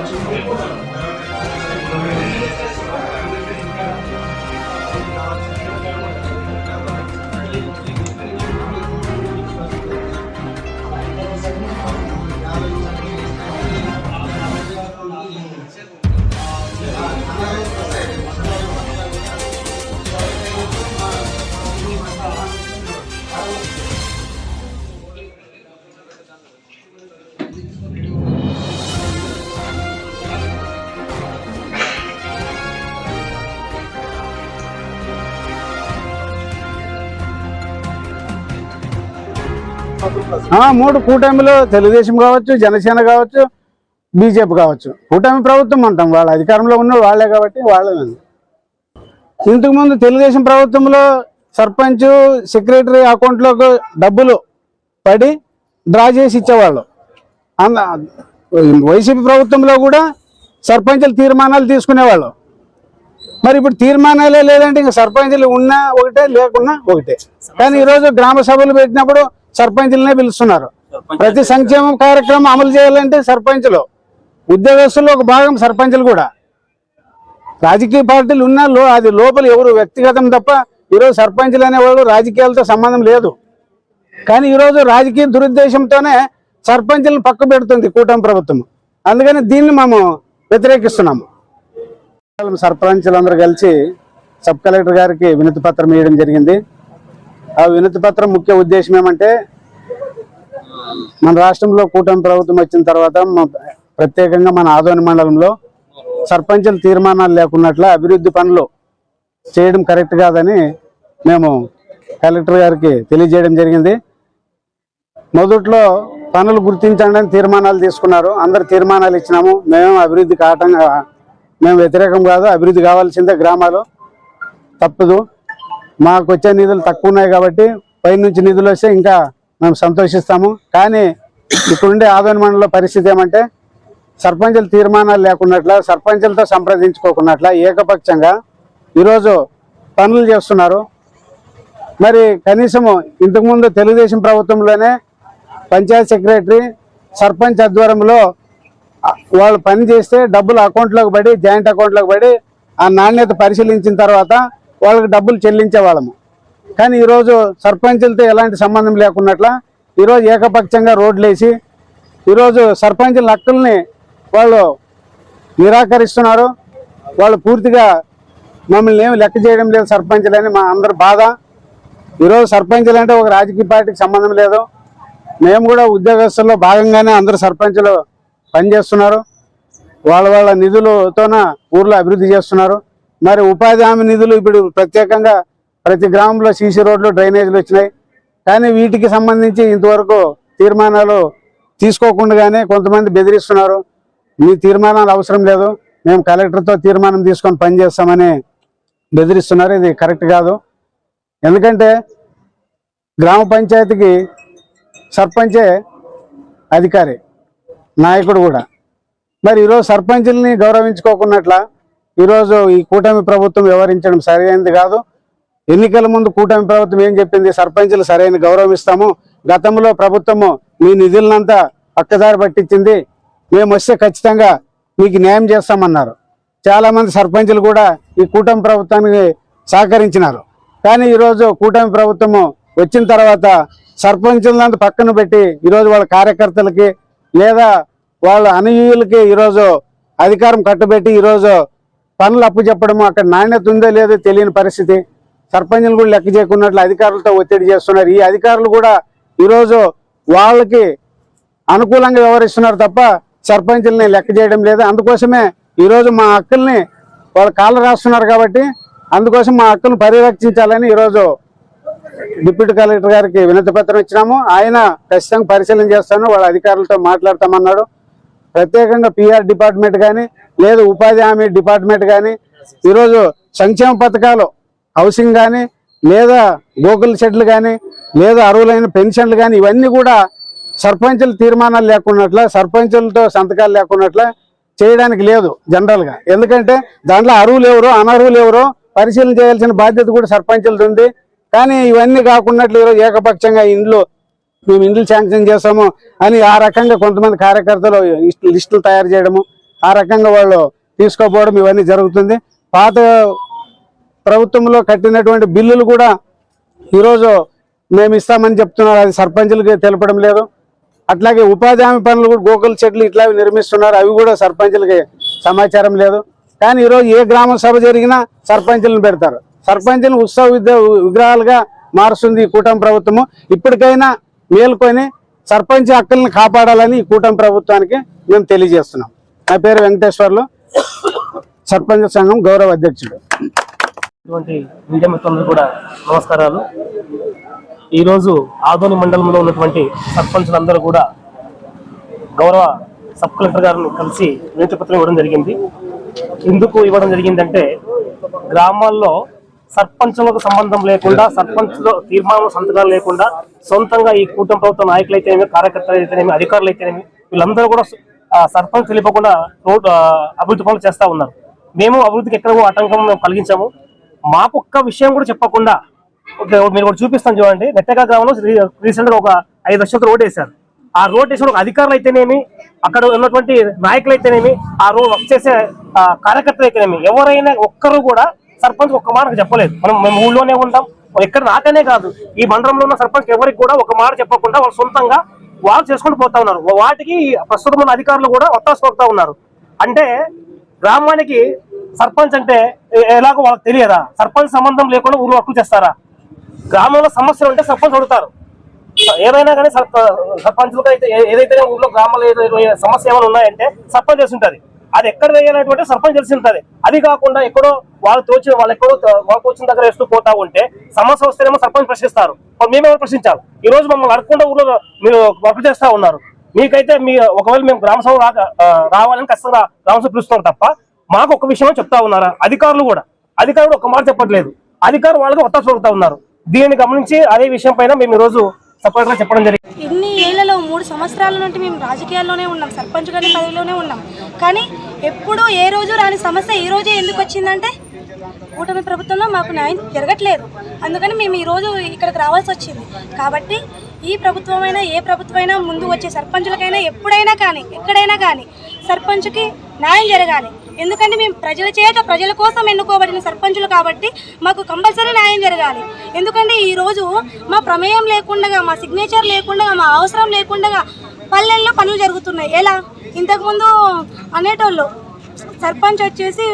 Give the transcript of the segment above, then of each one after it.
ఆ, మూడు కూటమిలో తెలుగుదేశం కావచ్చు జనసేన కావచ్చు బీజేపీ కావచ్చు. కూటమి ప్రభుత్వం అంటాం వాళ్ళ అధికారంలో ఉన్న వాళ్ళే కాబట్టి వాళ్ళే ఇంతకు ముందు తెలుగుదేశం ప్రభుత్వంలో సర్పంచ్ సెక్రటరీ అకౌంట్లోకి డబ్బులు పడి డ్రా చేసి ఇచ్చేవాళ్ళు. అంద వైసీపీ ప్రభుత్వంలో కూడా సర్పంచులు తీర్మానాలు తీసుకునేవాళ్ళు. మరి ఇప్పుడు తీర్మానాలే లేదంటే ఇంకా సర్పంచులు ఉన్నా ఒకటే లేకున్నా ఒకటే. కానీ ఈరోజు గ్రామ సభలు పెట్టినప్పుడు సర్పంచులనే పిలుస్తున్నారు. ప్రతి సంక్షేమం కార్యక్రమం అమలు చేయాలంటే సర్పంచులు ఉద్యోగస్తుల్లో ఒక భాగం సర్పంచులు కూడా. రాజకీయ పార్టీలు ఉన్నా లో అది లోపల ఎవరు వ్యక్తిగతం తప్ప ఈరోజు సర్పంచులు అనేవాళ్ళు రాజకీయాలతో సంబంధం లేదు. కానీ ఈరోజు రాజకీయ దురుద్దేశంతోనే సర్పంచులను పక్క పెడుతుంది కూటమి ప్రభుత్వం. అందుకని దీన్ని మేము వ్యతిరేకిస్తున్నాము. సర్పంచులందరూ కలిసి సబ్ కలెక్టర్ గారికి వినతి పత్రం ఇవ్వడం జరిగింది. ఆ వినతి పత్రం ముఖ్య ఉద్దేశం ఏమంటే మన రాష్ట్రంలో కూటమి ప్రభుత్వం వచ్చిన తర్వాత ప్రత్యేకంగా మన ఆదోని మండలంలో సర్పంచుల తీర్మానాలు లేకున్నట్ల అభివృద్ధి పనులు చేయడం కరెక్ట్ కాదని మేము కలెక్టర్ గారికి తెలియజేయడం జరిగింది. మొదట్లో పనులు గుర్తించండి అని తీర్మానాలు తీసుకున్నారు. అందరు తీర్మానాలు ఇచ్చినాము. మేము అభివృద్ధి కావటం మేము వ్యతిరేకం కాదు అభివృద్ధి కావాల్సిందే గ్రామాలు. తప్పదు. మాకు వచ్చే నిధులు తక్కువ ఉన్నాయి కాబట్టి పైనుంచి నిధులు వస్తే ఇంకా మేము సంతోషిస్తాము. కానీ ఇప్పుడుండే ఆదోని మండల పరిస్థితి ఏమంటే సర్పంచుల తీర్మానాలు లేకున్నట్ల సర్పంచులతో సంప్రదించుకోకున్నట్ల ఏకపక్షంగా ఈరోజు పనులు చేస్తున్నారు. మరి కనీసము ఇంతకుముందు తెలుగుదేశం ప్రభుత్వంలోనే పంచాయత్ సెక్రటరీ సర్పంచ్ ఆధ్వర్యంలో వాళ్ళు పని చేస్తే డబ్బులు అకౌంట్లోకి పడి జాయింట్ అకౌంట్లోకి పడి ఆ నాణ్యత పరిశీలించిన తర్వాత వాళ్ళకి డబ్బులు చెల్లించే వాళ్ళము కానీ ఈరోజు సర్పంచులతో ఎలాంటి సంబంధం లేకున్నట్ల ఈరోజు ఏకపక్షంగా రోడ్లు వేసి ఈరోజు సర్పంచుల హక్కుల్ని వాళ్ళు నిరాకరిస్తున్నారు. వాళ్ళు పూర్తిగా మమ్మల్ని ఏమి లెక్క చేయడం లేదు సర్పంచులని మా అందరి బాధ. ఈరోజు సర్పంచులు అంటే ఒక రాజకీయ పార్టీకి సంబంధం లేదు. మేము కూడా ఉద్యోగస్తుల్లో భాగంగానే అందరు సర్పంచులు పనిచేస్తున్నారు. వాళ్ళ వాళ్ళ నిధులతోన ఊర్లో అభివృద్ధి చేస్తున్నారు. మరి ఉపాధి హామీ నిధులు ఇప్పుడు ప్రత్యేకంగా ప్రతి గ్రామంలో సీసీ రోడ్లు డ్రైనేజీలు వచ్చినాయి. కానీ వీటికి సంబంధించి ఇంతవరకు తీర్మానాలు తీసుకోకుండానే కొంతమంది బెదిరిస్తున్నారు. మీ తీర్మానాలు అవసరం లేదు. మేము కలెక్టర్తో తీర్మానం తీసుకొని పనిచేస్తామని బెదిరిస్తున్నారు. ఇది కరెక్ట్ కాదు. ఎందుకంటే గ్రామ పంచాయతీకి సర్పంచే అధికారి నాయకుడు కూడా. మరి ఈరోజు సర్పంచుల్ని గౌరవించుకోకున్నట్ల ఈరోజు ఈ కూటమి ప్రభుత్వం వ్యవహరించడం సరైనది కాదు. ఎన్నికల ముందు కూటమి ప్రభుత్వం ఏం చెప్పింది? సర్పంచులు సరైన గౌరవం ఇస్తాము. గతంలో ప్రభుత్వము మీ నిధులనంతా పక్కదారి పట్టించింది. మేము వస్తే ఖచ్చితంగా మీకు న్యాయం చేస్తామన్నారు. చాలామంది సర్పంచులు కూడా ఈ కూటమి ప్రభుత్వానికి సహకరించినారు. కానీ ఈరోజు కూటమి ప్రభుత్వము వచ్చిన తర్వాత సర్పంచులంతా పక్కన పెట్టి ఈరోజు వాళ్ళ కార్యకర్తలకి లేదా వాళ్ళ అనుయూయులకి ఈరోజు అధికారం కట్టుబెట్టి ఈరోజు పనులు అప్పు చెప్పడము అక్కడ నాణ్యత ఉందో లేదో తెలియని పరిస్థితి. సర్పంచులు కూడా లెక్క చేయకున్నట్లు అధికారులతో ఒత్తిడి చేస్తున్నారు. ఈ అధికారులు కూడా ఈరోజు వాళ్ళకి అనుకూలంగా వ్యవహరిస్తున్నారు తప్ప సర్పంచుల్ని లెక్క చేయడం లేదు. అందుకోసమే ఈరోజు మా హక్కుల్ని వాళ్ళు కాళ్ళు రాస్తున్నారు కాబట్టి అందుకోసం మా హక్కులను పరిరక్షించాలని ఈరోజు డిప్యూటీ కలెక్టర్ గారికి వినతి పత్రం ఇచ్చినాము. ఆయన ఖచ్చితంగా పరిశీలన చేస్తాను. వాళ్ళ అధికారులతో మాట్లాడతామన్నాడు. ప్రత్యేకంగా పిఆర్ డిపార్ట్మెంట్ కానీ లేదు ఉపాధి హామీ డిపార్ట్మెంట్ కానీ ఈరోజు సంక్షేమ పథకాలు హౌసింగ్ కానీ లేదా గోకుల షెడ్లు కానీ లేదా అరువులైన పెన్షన్లు కానీ ఇవన్నీ కూడా సర్పంచుల తీర్మానాలు లేకున్నట్ల సర్పంచులతో సంతకాలు లేకున్నట్ల చేయడానికి లేదు జనరల్గా. ఎందుకంటే దాంట్లో అరువులు ఎవరో అనర్హులు ఎవరో పరిశీలన చేయాల్సిన బాధ్యత కూడా సర్పంచులది ఉంది. కానీ ఇవన్నీ కాకున్నట్లు ఈరోజు ఏకపక్షంగా ఇండ్లు మేము ఇండ్లు శాంక్షన్ చేస్తాము అని ఆ రకంగా కొంతమంది కార్యకర్తలు లిస్టులు తయారు చేయడము ఆ రకంగా వాళ్ళు తీసుకోపోవడం ఇవన్నీ జరుగుతుంది. పాత ప్రభుత్వంలో కట్టినటువంటి బిల్లులు కూడా ఈరోజు మేము ఇస్తామని చెప్తున్నారు. అది సర్పంచులకి తెలపడం లేదు. అట్లాగే ఉపాధి హామీ పనులు కూడా గోకుల చెట్లు ఇట్లా నిర్మిస్తున్నారు. అవి కూడా సర్పంచులకి సమాచారం లేదు. కానీ ఈరోజు ఏ గ్రామ సభ జరిగినా సర్పంచులను పెడతారు. సర్పంచులను ఉత్సవ విద్య విగ్రహాలుగా మారుస్తుంది ఈ కూటమి ప్రభుత్వము. ఇప్పటికైనా మేల్కొని సర్పంచ్ హక్కులను కాపాడాలని ఈ కూటమి ప్రభుత్వానికి మేము తెలియజేస్తున్నాం. నా పేరు వెంకటేశ్వర్లు. సర్పంచ్ సంఘం గౌరవ అధ్యక్షుడు. ఇటువంటి మీడియా మిత్రులందరూ కూడా నమస్కారాలు. ఈరోజు ఆదోని మండలంలో ఉన్నటువంటి సర్పంచులందరూ కూడా గౌరవ సబ్ కలెక్టర్ గారిని కలిసి వినతి ఇవ్వడం జరిగింది. ఎందుకు ఇవ్వడం జరిగిందంటే గ్రామాల్లో సర్పంచులకు సంబంధం లేకుండా సర్పంచ్లో తీర్మానం సంతకాలు లేకుండా సొంతంగా ఈ కూటమి ప్రభుత్వ నాయకులు అయితేనేమి కార్యకర్తలు అయితేనేమి అధికారులు అయితేనేమి వీళ్ళందరూ కూడా సర్పంచ్ తెలియకుండా రోడ్ అభివృద్ధి పనులు చేస్తా ఉన్నారు. మేము అభివృద్ధికి ఎక్కడ ఆటంకం మేము కలిగించాము. మాకు ఒక్క విషయం కూడా చెప్పకుండా మీరు కూడా చూపిస్తాను చూడండి. నెట్టగా గ్రామంలో రీసెంట్గా ఒక ఐదు లక్షలతో రోడ్ వేశారు. ఆ రోడ్ వేసిన ఒక అధికారులు అయితేనేమి అక్కడ ఉన్నటువంటి నాయకులు అయితేనేమి ఆ రోడ్ వర్క్ చేసే కార్యకర్తలు అయితేనేమి ఎవరైనా ఒక్కరు కూడా సర్పంచ్ ఒక్క మాట చెప్పలేదు. మనం మేము ఊళ్ళోనే ఉంటాం. ఎక్కడ నాకనే కాదు. ఈ మండలంలో ఉన్న సర్పంచ్ ఎవరికి కూడా ఒక మాట చెప్పకుండా వాళ్ళు సొంతంగా వాళ్ళు చేసుకుంటూ పోతా ఉన్నారు. వాటికి ప్రస్తుతం ఉన్న అధికారులు కూడా ఒత్తాసు పడుతూ ఉన్నారు. అంటే గ్రామానికి సర్పంచ్ అంటే ఎలాగో వాళ్ళకి తెలియదా? సర్పంచ్ సంబంధం లేకుండా ఊరు హక్కు చేస్తారా? గ్రామంలో సమస్యలు ఉంటే సర్పంచ్ అడుగుతారు. ఏదైనా కానీ సర్పంచులకు అయితే ఏ- ఏదైతే ఊర్లో గ్రామంలో సమస్య ఏమైనా ఉన్నాయంటే సర్పంచ్ చేస్తుంటుంది. అది ఎక్కడ వేయాలనేటువంటి సర్పంచ్ తెలిసింటది అది కాకుండా ఎక్కడో వాళ్ళు తోచిన వాళ్ళు ఎక్కడో తో- వాళ్ళు తోచిన దగ్గర వేస్తూ పోతా ఉంటే సమస్య వస్తేనేమో సర్పంచ్ ప్రశ్నిస్తారు. మేమేమో ప్రశ్నించాలి. ఈ రోజు మమ్మల్ని అడగకుండా ఊర్లో మీరు వర్క్ చేస్తా ఉన్నారు. మీకైతే మీ ఒకవేళ మేము గ్రామ సభ రాక రావాలని ఖచ్చితంగా గ్రామసభ పిలుస్తున్నారు తప్ప మాకు ఒక విషయం చెప్తా ఉన్నారా? అధికారులు కూడా. అధికారులు ఒక మాట చెప్పట్లేదు. అధికారులు వాళ్ళకి ఒత్తాసు పడుతూ ఉన్నారు. దీన్ని గమనించి అదే విషయం పైన మేము ఈ సపోర్ట్గా చెప్పడం జరిగింది. ఇన్ని ఏళ్ళలో మూడు సంవత్సరాల నుండి మేము రాజకీయాల్లోనే ఉన్నాం సర్పంచ్ గారి పదవిలోనే ఉన్నాం. కానీ ఎప్పుడూ ఏ రోజు రాని సమస్య ఈ రోజే ఎందుకు వచ్చిందంటే కూటమి ప్రభుత్వంలో మాకు న్యాయం జరగట్లేదు. అందుకని మేము ఈ రోజు ఇక్కడికి రావాల్సి వచ్చింది. కాబట్టి ఈ ప్రభుత్వమైనా ఏ ప్రభుత్వమైనా ముందు వచ్చే సర్పంచులకైనా ఎప్పుడైనా కానీ ఎక్కడైనా కానీ సర్పంచ్కి న్యాయం జరగాలి. ఎందుకంటే మేము ప్రజల చేత ప్రజల కోసం ఎన్నుకోబడిన సర్పంచులు కాబట్టి మాకు కంపల్సరీ న్యాయం జరగాలి. ఎందుకంటే ఈరోజు మా ప్రమేయం లేకుండా మా సిగ్నేచర్ లేకుండా మా అవసరం లేకుండా పల్లెల్లో పనులు జరుగుతున్నాయి. ఎలా? ఇంతకుముందు అనేటోళ్ళు సర్పంచ్ వచ్చేసి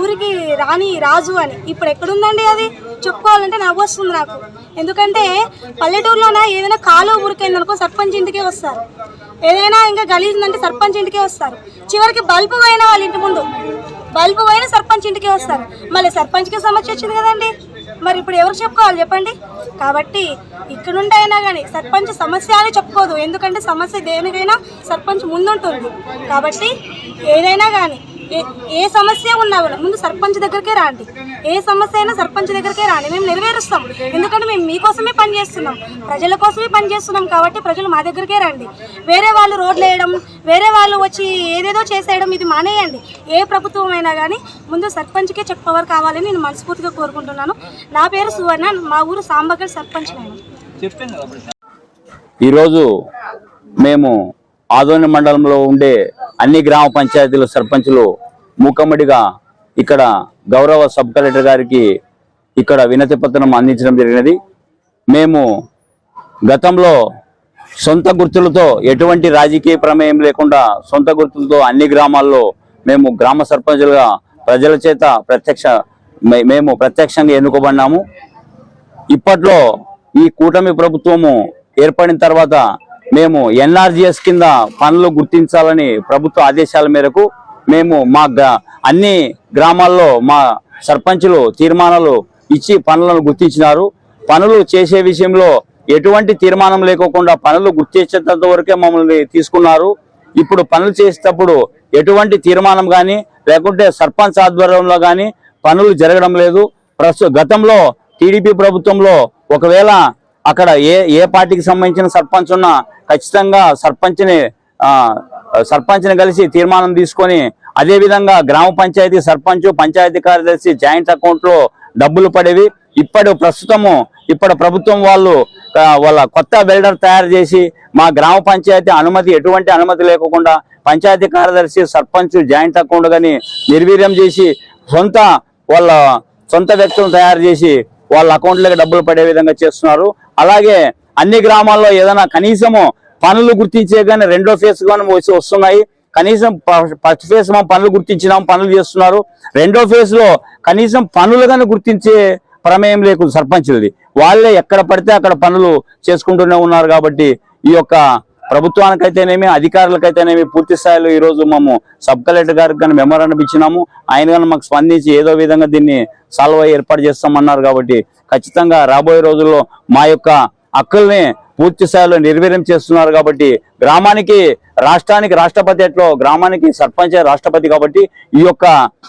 ఊరికి రాణి రాజు అని. ఇప్పుడు ఎక్కడుందండి అది? చెప్పుకోవాలంటే నవ్వు వస్తుంది నాకు. ఎందుకంటే పల్లెటూరులోన ఏదైనా కాలు ఊరికైంది అనుకో సర్పంచ్ ఇంటికే వస్తారు. ఏదైనా ఇంకా గలీజిందంటే సర్పంచ్ ఇంటికే వస్తారు. చివరికి బల్బు పోయిన వాళ్ళ ఇంటి ముందు. బల్బు పోయిన సర్పంచ్ ఇంటికే వస్తారు. మళ్ళీ సర్పంచ్కి సమస్య వచ్చింది కదండి. మరి ఇప్పుడు ఎవరు చెప్పుకోవాలి చెప్పండి? కాబట్టి ఇక్కడ కానీ సర్పంచ్ సమస్య అని చెప్పుకోదు. ఎందుకంటే సమస్య దేనికైనా సర్పంచ్ ముందుంటుంది. కాబట్టి ఏదైనా కానీ ఏ ఏ సమస్య ఉన్నా కూడా ముందు సర్పంచ్ దగ్గరికే రాండి. ఏ సమస్య అయినా సర్పంచ్ దగ్గరికే రాండి మేము నెరవేరుస్తాం. ఎందుకంటే మేము మీకోసమే పని చేస్తున్నాం. ప్రజల కోసమే పని చేస్తున్నాం కాబట్టి ప్రజలు మా దగ్గరికే రండి. వేరే వాళ్ళు రోడ్లు వేయడం వేరే వాళ్ళు వచ్చి ఏదేదో చేసేయడం ఇది మానేయండి. ఏ ప్రభుత్వం అయినా కానీ ముందు సర్పంచ్కే చెక్ పవర్ కావాలని నేను మనస్ఫూర్తిగా కోరుకుంటున్నాను. నా పేరు సువర్ణ మా ఊరు సాంబగల్ సర్పంచ్ నేను ఈరోజు మేము ఆదోని మండలంలో ఉండే అన్ని గ్రామ పంచాయతీల సర్పంచులు మూకమ్మడిగా ఇక్కడ గౌరవ సబ్ కలెక్టర్ గారికి ఇక్కడ వినతి పత్రం అందించడం జరిగినది. మేము గతంలో సొంత గుర్తులతో ఎటువంటి రాజకీయ ప్రమేయం లేకుండా సొంత గుర్తులతో అన్ని గ్రామాల్లో మేము గ్రామ సర్పంచులుగా ప్రజల చేత ప్రత్యక్ష మే- మేము ప్రత్యక్షంగా ఎన్నుకోబడినాము. ఇప్పట్లో ఈ కూటమి ప్రభుత్వము ఏర్పడిన తర్వాత మేము ఎన్ఆర్జిఎస్ కింద పనులు గుర్తించాలని ప్రభుత్వ ఆదేశాల మేరకు మేము మా గ్రా- అన్ని గ్రామాల్లో మా సర్పంచులు తీర్మానాలు ఇచ్చి పనులను గుర్తించినారు. పనులు చేసే విషయంలో ఎటువంటి తీర్మానం లేకోకుండా పనులు గుర్తించేంత వరకే మమ్మల్ని తీసుకున్నారు. ఇప్పుడు పనులు చేసేటప్పుడు ఎటువంటి తీర్మానం కానీ లేకుంటే సర్పంచ్ ఆధ్వర్యంలో కానీ పనులు జరగడం లేదు. ప్రస్తుత గతంలో టీడీపీ ప్రభుత్వంలో ఒకవేళ అక్కడ ఏ ఏ పార్టీకి సంబంధించిన సర్పంచ్ ఉన్నా ఖచ్చితంగా సర్పంచ్ని సర్పంచ్ని కలిసి తీర్మానం తీసుకొని అదే విధంగా గ్రామ పంచాయతీ సర్పంచ్ పంచాయతీ కార్యదర్శి జాయింట్ అకౌంట్లో డబ్బులు పడేవి. ఇప్పుడు ప్రస్తుతము ఇప్పుడు ప్రభుత్వం వాళ్ళు వాళ్ళ కొత్త బిల్డర్ తయారు చేసి మా గ్రామ పంచాయతీ అనుమతి ఎటువంటి అనుమతి లేకుండా పంచాయతీ కార్యదర్శి సర్పంచ్ జాయింట్ అకౌంట్ కానీ నిర్వీర్యం చేసి సొంత వాళ్ళ సొంత వ్యక్తులను తయారు చేసి వాళ్ళ అకౌంట్లకు డబ్బులు పడే విధంగా చేస్తున్నారు. అలాగే అన్ని గ్రామాల్లో ఏదైనా కనీసము పనులు గుర్తించే కానీ రెండో ఫేజ్ కానీ వచ్చి వస్తున్నాయి. కనీసం ఫస్ట్ ఫేజ్ మనం పనులు గుర్తించినాం పనులు చేస్తున్నారు. రెండో ఫేజ్లో కనీసం పనులు కానీ గుర్తించే ప్రమేయం లేకుండా సర్పంచులది. వాళ్ళే ఎక్కడ పడితే అక్కడ పనులు చేసుకుంటూనే ఉన్నారు కాబట్టి ఈ యొక్క ప్రభుత్వానికైతేనేమి అధికారులకైతేనేమి పూర్తి స్థాయిలో ఈ రోజు మేము సబ్ కలెక్టర్ గారికి కానీ మెమోరాండం ఇచ్చినాము. ఆయన కానీ మాకు స్పందించి ఏదో విధంగా దీన్ని సాల్వ్ ఏర్పాటు చేస్తామన్నారు కాబట్టి ఖచ్చితంగా రాబోయే రోజుల్లో మా యొక్క హక్కుల్ని పూర్తి స్థాయిలో నిర్వీర్యం చేస్తున్నారు కాబట్టి గ్రామానికి రాష్ట్రానికి రాష్ట్రపతి ఎట్లో గ్రామానికి సర్పంచ్ రాష్ట్రపతి కాబట్టి ఈ యొక్క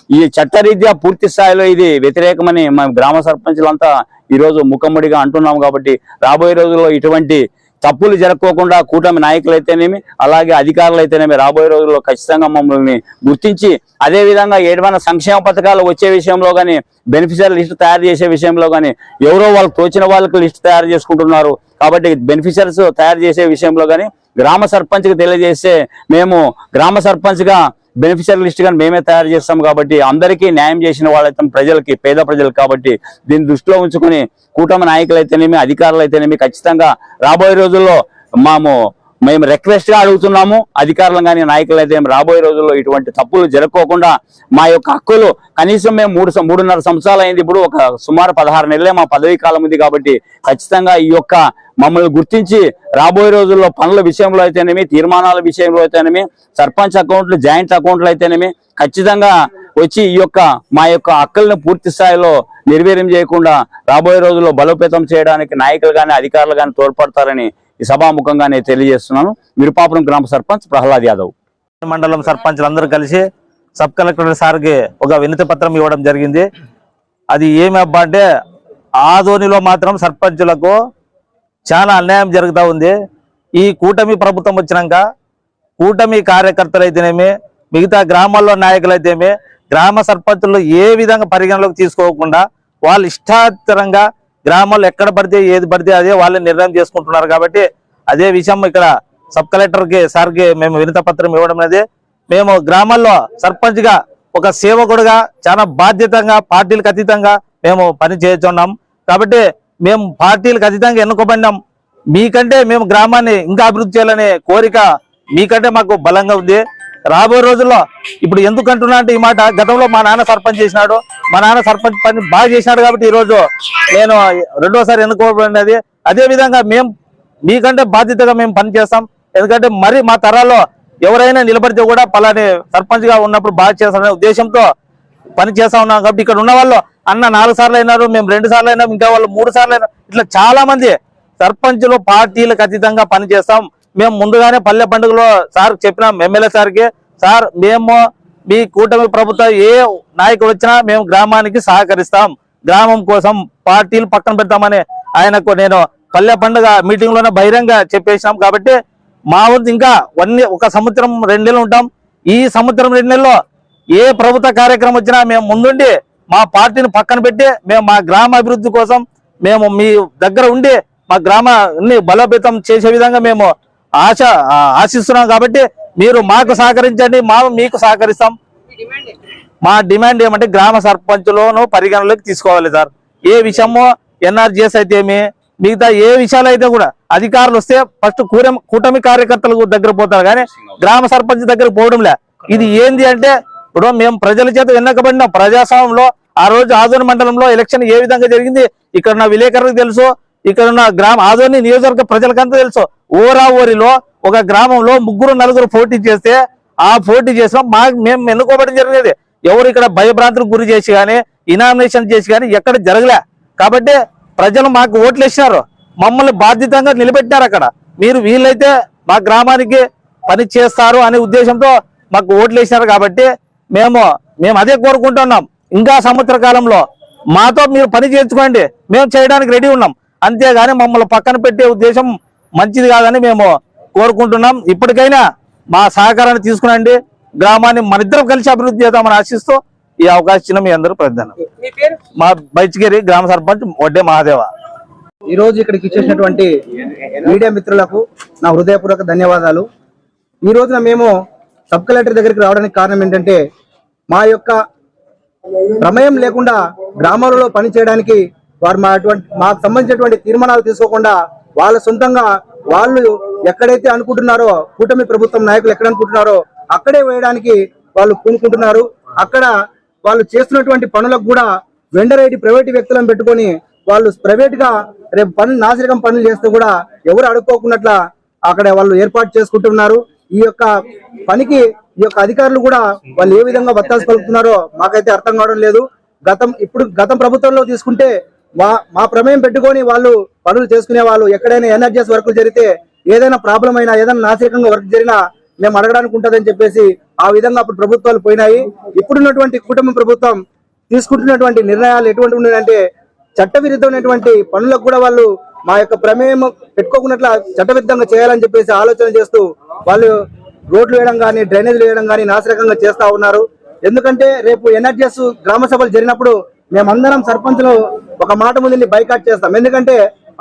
ఈ చట్టరీత్యా పూర్తి స్థాయిలో ఇది వ్యతిరేకమని మా గ్రామ సర్పంచులంతా ఈ రోజు ముఖముడిగా అంటున్నాం కాబట్టి రాబోయే రోజుల్లో ఇటువంటి తప్పులు జరగకోకుండా కూటమి నాయకులైతేనేమి అలాగే అధికారులు అయితేనేమి రాబోయే రోజుల్లో ఖచ్చితంగా మమ్మల్ని గుర్తించి అదే విధంగా ఏమైనా సంక్షేమ పథకాలు వచ్చే విషయంలో కానీ బెనిఫిషియర్ లిస్ట్ తయారు చేసే విషయంలో కానీ ఎవరో వాళ్ళు తోచిన వాళ్ళకి లిస్ట్ తయారు చేసుకుంటున్నారు. కాబట్టి బెనిఫిషియర్స్ తయారు చేసే విషయంలో కానీ గ్రామ సర్పంచ్కి తెలియజేస్తే మేము గ్రామ సర్పంచ్గా బెనిఫిషియర్ లిస్ట్ కానీ మేమే తయారు చేస్తాం కాబట్టి అందరికీ న్యాయం చేసిన వాళ్ళైతే ప్రజలకి పేద ప్రజలు కాబట్టి దీన్ని దృష్టిలో ఉంచుకుని కూటమి నాయకులు అయితేనేమి అధికారులు అయితేనేమి ఖచ్చితంగా రాబోయే రోజుల్లో మాము మేము రిక్వెస్ట్గా అడుగుతున్నాము అధికారులు కానీ నాయకులు అయితే రాబోయే రోజుల్లో ఇటువంటి తప్పులు జరగకోకుండా మా యొక్క హక్కులు కనీసం మేము మూడు సం- మూడున్నర సంవత్సరాలు అయింది ఇప్పుడు ఒక సుమారు పదహారు నెలలే మా పదవీ కాలం ఉంది కాబట్టి ఖచ్చితంగా ఈ యొక్క మమ్మల్ని గుర్తించి రాబోయే రోజుల్లో పనుల విషయంలో అయితేనేమి తీర్మానాల విషయంలో అయితేనేమి సర్పంచ్ అకౌంట్లు జాయింట్ అకౌంట్లు అయితేనేమి ఖచ్చితంగా వచ్చి ఈ యొక్క మా యొక్క హక్కులను పూర్తి స్థాయిలో నిర్వీర్యం చేయకుండా రాబోయే రోజుల్లో బలోపేతం చేయడానికి నాయకులు కానీ అధికారులు కానీ తోడ్పడతారని ఈ సభాముఖంగా నేను తెలియజేస్తున్నాను. మిరుపాపురం గ్రామ సర్పంచ్ ప్రహ్లాద్ యాదవ్. మండలం సర్పంచ్లందరూ కలిసి సబ్ కలెక్టర్ సార్కి ఒక వినతి పత్రం ఇవ్వడం జరిగింది. అది ఏమి అబ్బా అంటే ఆదోనిలో మాత్రం సర్పంచులకు చాలా అన్యాయం జరుగుతూ ఉంది. ఈ కూటమి ప్రభుత్వం వచ్చినాక కూటమి కార్యకర్తలు అయితేనేమి మిగతా గ్రామాల్లో నాయకులైతేమి గ్రామ సర్పంచులు ఏ విధంగా పరిగణలోకి తీసుకోకుండా వాళ్ళు ఇష్టాతరంగా గ్రామాల్లో ఎక్కడ పడితే ఏది పడితే అదే వాళ్ళు నిర్ణయం చేసుకుంటున్నారు కాబట్టి అదే విషయం ఇక్కడ సబ్ కలెక్టర్కి సార్కి మేము వినత పత్రం ఇవ్వడం అనేది మేము గ్రామాల్లో సర్పంచ్గా ఒక సేవకుడుగా చాలా బాధ్యతంగా పార్టీలకు అతీతంగా మేము పని చేస్తున్నాం. కాబట్టి మేము పార్టీలకు అతీతంగా ఎన్నుకోబడినాం. మీకంటే మేము గ్రామాన్ని ఇంకా అభివృద్ధి చేయాలనే కోరిక మీకంటే మాకు బలంగా ఉంది. రాబోయే రోజుల్లో ఇప్పుడు ఎందుకంటున్నా అంటే ఈ మాట గతంలో మా నాన్న సర్పంచ్ చేసినాడు. మా నాన్న సర్పంచ్ పని బాగా చేసినాడు కాబట్టి ఈరోజు నేను రెండోసారి ఎన్నుకోబడినది. అదే విధంగా మేము మీకంటే బాధ్యతగా మేము పని చేస్తాం. ఎందుకంటే మరి మా తరాల్లో ఎవరైనా నిలబడితే కూడా పలాని సర్పంచ్గా ఉన్నప్పుడు బాగా చేస్తారనే ఉద్దేశంతో పని చేస్తా ఉన్నాం కాబట్టి ఇక్కడ ఉన్న వాళ్ళు అన్న నాలుగు సార్లు అయినారు మేము రెండు సార్లు అయినాం ఇంకా వాళ్ళు మూడు సార్లు అయినారు. ఇట్లా చాలా మంది సర్పంచులు పార్టీలకు అతీతంగా పని చేస్తాం మేము ముందుగానే పల్లె పండుగలో సార్ చెప్పినాం ఎమ్మెల్యే సార్కి సార్ మేము మీ కూటమి ప్రభుత్వం ఏ నాయకుడు వచ్చినా మేము గ్రామానికి సహకరిస్తాం. గ్రామం కోసం పార్టీలు పక్కన పెడతామని ఆయనకు నేను పల్లె పండుగ మీటింగ్లోనే బహిరంగ చెప్పేసినాం కాబట్టి మా ఊరికి ఇంకా వన్ ఒక సంవత్సరం రెండు నెలలు ఉంటాం. ఈ సంవత్సరం రెండు నెలల్లో ఏ ప్రభుత్వ కార్యక్రమం వచ్చినా మేము ముందుండి మా పార్టీని పక్కన పెట్టి మేము మా గ్రామ అభివృద్ధి కోసం మేము మీ దగ్గర ఉండి మా గ్రామాన్ని బలోపేతం చేసే విధంగా మేము ఆశ ఆశిస్తున్నాం కాబట్టి మీరు మాకు సహకరించండి మా మీకు సహకరిస్తాం. మా డిమాండ్ ఏమంటే గ్రామ సర్పంచ్లోను పరిగణలోకి తీసుకోవాలి సార్. ఏ విషయమో ఎన్ఆర్జిఎస్ అయితే ఏమి మిగతా ఏ విషయాలు అయితే కూడా అధికారులు వస్తే ఫస్ట్ కూటమి కూటమి కార్యకర్తలకు దగ్గర పోతారు. కానీ గ్రామ సర్పంచ్ దగ్గర పోవడంలే. ఇది ఏంది అంటే ఇప్పుడు మేము ప్రజల చేత ఎన్నికబడిన ప్రజాస్వామ్యంలో ఆ రోజు ఆదోని మండలంలో ఎలక్షన్ ఏ విధంగా జరిగింది? ఇక్కడ ఉన్న విలేకరులకు తెలుసు ఇక్కడ ఉన్న గ్రామ ఆదోని నియోజకవర్గ ప్రజలకంతా తెలుసు. ఓరా ఓరిలో ఒక గ్రామంలో ముగ్గురు నలుగురు పోటీ చేస్తే ఆ పోటీ చేసిన మా మేము ఎన్నుకోవడం జరిగేది ఎవరు ఇక్కడ భయభ్రాంతులకు గురి చేసి కానీ ఇనామినేషన్ చేసి కానీ ఎక్కడ జరగలే. కాబట్టి ప్రజలు మాకు ఓట్లు వేసినారు. మమ్మల్ని బాధ్యతంగా నిలబెట్టారు అక్కడ. మీరు వీళ్ళైతే మా గ్రామానికి పని చేస్తారు అనే ఉద్దేశంతో మాకు ఓట్లు వేసినారు కాబట్టి మేము మేము అదే కోరుకుంటున్నాం. ఇంకా సంవత్సర కాలంలో మాతో మీరు పని చేర్చుకోండి మేము చేయడానికి రెడీ ఉన్నాం. అంతేగాని మమ్మల్ని పక్కన పెట్టే ఉద్దేశం మంచిది కాదని మేము కోరుకుంటున్నాం. ఇప్పటికైనా మా సహకారాన్ని తీసుకునండి. గ్రామాన్ని మనిద్దరం కలిసి అభివృద్ధి చేద్దామని ఆశిస్తూ ఈ అవకాశం ఇచ్చిన మీ అందరూ ప్రధానం మా బైచిగిరి గ్రామ సర్పంచ్ వడ్డే మహాదేవ. ఈ రోజు ఇక్కడికి ఇచ్చేసినటువంటి మీడియా మిత్రులకు నా హృదయపూర్వక ధన్యవాదాలు. ఈ రోజున మేము సబ్ కలెక్టర్ దగ్గరికి రావడానికి కారణం ఏంటంటే మా యొక్క ప్రమేయం లేకుండా గ్రామాలలో పని చేయడానికి వారు మా అటువంటి మాకు సంబంధించినటువంటి తీర్మానాలు తీసుకోకుండా వాళ్ళ సొంతంగా వాళ్ళు ఎక్కడైతే అనుకుంటున్నారో కూటమి ప్రభుత్వం నాయకులు ఎక్కడ అనుకుంటున్నారో అక్కడే వేయడానికి వాళ్ళు పూనుకుంటున్నారు. అక్కడ వాళ్ళు చేస్తున్నటువంటి పనులకు కూడా వెండర్ ప్రైవేటు ప్రైవేట్ వ్యక్తులను పెట్టుకొని వాళ్ళు ప్రైవేట్గా రేపు పనులు నాసిరకం పనులు చేస్తే కూడా ఎవరు అడుక్కోకున్నట్ల అక్కడ వాళ్ళు ఏర్పాటు చేసుకుంటున్నారు. ఈ యొక్క పనికి ఈ యొక్క అధికారులు కూడా వాళ్ళు ఏ విధంగా వత్తాసు పలుకుతున్నారో మాకైతే అర్థం కావడం లేదు. గతం ఇప్పుడు గతం ప్రభుత్వంలో తీసుకుంటే మా మా ప్రమేయం పెట్టుకొని వాళ్ళు పనులు చేసుకునే వాళ్ళు ఎక్కడైనా ఎన్ఆర్జీఎస్ వర్క్లు జరిగితే ఏదైనా ప్రాబ్లం అయినా ఏదైనా నాసికంగా వర్క్ జరిగినా మేము అడగడానికి ఉంటుందని చెప్పేసి ఆ విధంగా అప్పుడు ప్రభుత్వాలు పోయినాయి. ఇప్పుడున్నటువంటి కుటుంబ ప్రభుత్వం తీసుకుంటున్నటువంటి నిర్ణయాలు ఎటువంటి ఉన్నాయంటే చట్టవిరుద్ధమైనటువంటి పనులకు కూడా వాళ్ళు మా యొక్క ప్రమేయం పెట్టుకోకున్నట్ల చట్టబద్ధంగా చేయాలని చెప్పేసి ఆలోచన చేస్తూ వాళ్ళు రోడ్లు వేయడం కానీ డ్రైనేజ్లు వేయడం కానీ నాశరకంగా చేస్తూ ఉన్నారు. ఎందుకంటే రేపు ఎన్ఆర్టీఎస్ గ్రామ సభలు జరిగినప్పుడు మేమందరం సర్పంచ్లు ఒక మాట ముందుని బైకాట్ చేస్తాం. ఎందుకంటే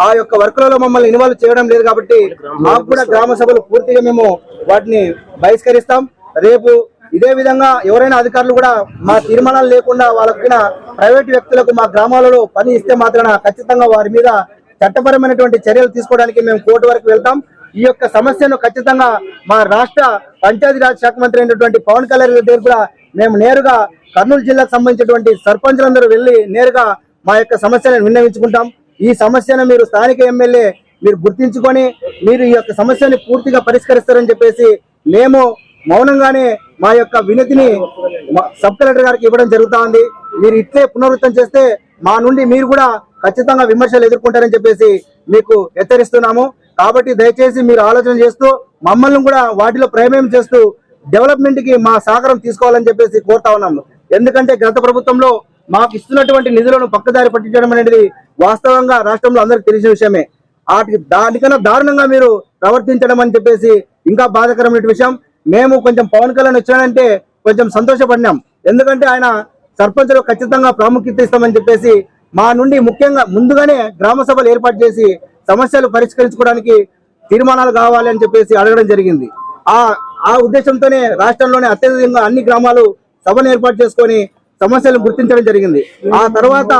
ఆ యొక్క వర్క్లలో మమ్మల్ని ఇన్వాల్వ్ చేయడం లేదు కాబట్టి మాకు కూడా గ్రామ సభలు పూర్తిగా మేము వాటిని బహిష్కరిస్తాం. రేపు ఇదే విధంగా ఎవరైనా అధికారులు కూడా మా తీర్మానాలు లేకుండా వాళ్ళకి ప్రైవేట్ వ్యక్తులకు మా గ్రామాలలో పని ఇస్తే మాత్రాన ఖచ్చితంగా వారి మీద చట్టపరమైనటువంటి చర్యలు తీసుకోవడానికి మేము కోర్టు వరకు వెళ్తాం. ఈ యొక్క సమస్యను ఖచ్చితంగా మా రాష్ట్ర పంచాయతీరాజ్ శాఖ మంత్రి అయినటువంటి పవన్ కళ్యాణ్ దగ్గర కూడా మేము నేరుగా కర్నూలు జిల్లాకు సంబంధించినటువంటి సర్పంచులందరూ వెళ్ళి నేరుగా మా యొక్క సమస్యను విన్నవించుకుంటాం. ఈ సమస్యను మీరు స్థానిక ఎమ్మెల్యే మీరు గుర్తించుకొని మీరు ఈ యొక్క సమస్యని పూర్తిగా పరిష్కరిస్తారని చెప్పేసి మేము మౌనంగానే మా యొక్క వినతిని సబ్ కలెక్టర్ గారికి ఇవ్వడం జరుగుతా ఉంది. మీరు ఇట్లే పునరుద్ధం చేస్తే మా నుండి మీరు కూడా ఖచ్చితంగా విమర్శలు ఎదుర్కొంటారని చెప్పేసి మీకు హెచ్చరిస్తున్నాము. కాబట్టి దయచేసి మీరు ఆలోచన చేస్తూ మమ్మల్ని కూడా వాటిలో ప్రేమేం చేస్తూ డెవలప్మెంట్కి మా సహకారం తీసుకోవాలని చెప్పేసి కోరుతా ఉన్నాము ఎందుకంటే గత ప్రభుత్వంలో మాకు ఇస్తున్నటువంటి నిధులను పక్కదారి పట్టించడం అనేది వాస్తవంగా రాష్ట్రంలో అందరికి తెలిసిన విషయమే. వాటికి దానికన్నా దారుణంగా మీరు ప్రవర్తించడం అని చెప్పేసి ఇంకా బాధాకరమైన విషయం. మేము కొంచెం పవన్ కళ్యాణ్ వచ్చానంటే కొంచెం సంతోషపడినాం. ఎందుకంటే ఆయన సర్పంచ్లో ఖచ్చితంగా ప్రాముఖ్యత ఇస్తామని చెప్పేసి మా నుండి ముఖ్యంగా ముందుగానే గ్రామ సభలు ఏర్పాటు చేసి సమస్యలు పరిష్కరించుకోవడానికి తీర్మానాలు కావాలి అని చెప్పేసి అడగడం జరిగింది. ఆ ఆ ఉద్దేశంతోనే రాష్ట్రంలోనే అత్యధికంగా అన్ని గ్రామాలు సభను ఏర్పాటు చేసుకొని సమస్యలను గుర్తించడం జరిగింది. ఆ తర్వాత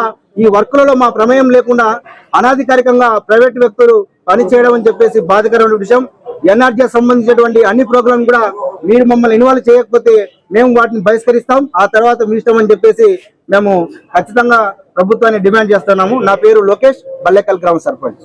ఈ వర్కులలో మా ప్రమేయం లేకుండా అనాధికారికంగా ప్రైవేట్ వ్యక్తులు పనిచేయడం అని చెప్పేసి బాధకరమైన విషయం. ఎన్ఆర్జీ సంబంధించినటువంటి అన్ని ప్రోగ్రాం కూడా మీరు మమ్మల్ని ఇన్వాల్వ్ చేయకపోతే మేము వాటిని బహిష్కరిస్తాం. ఆ తర్వాత మీ ఇష్టం అని చెప్పేసి మేము ఖచ్చితంగా ప్రభుత్వాన్ని డిమాండ్ చేస్తున్నాము. నా పేరు లోకేష్ బల్లెకల్ గ్రామ సర్పంచ్.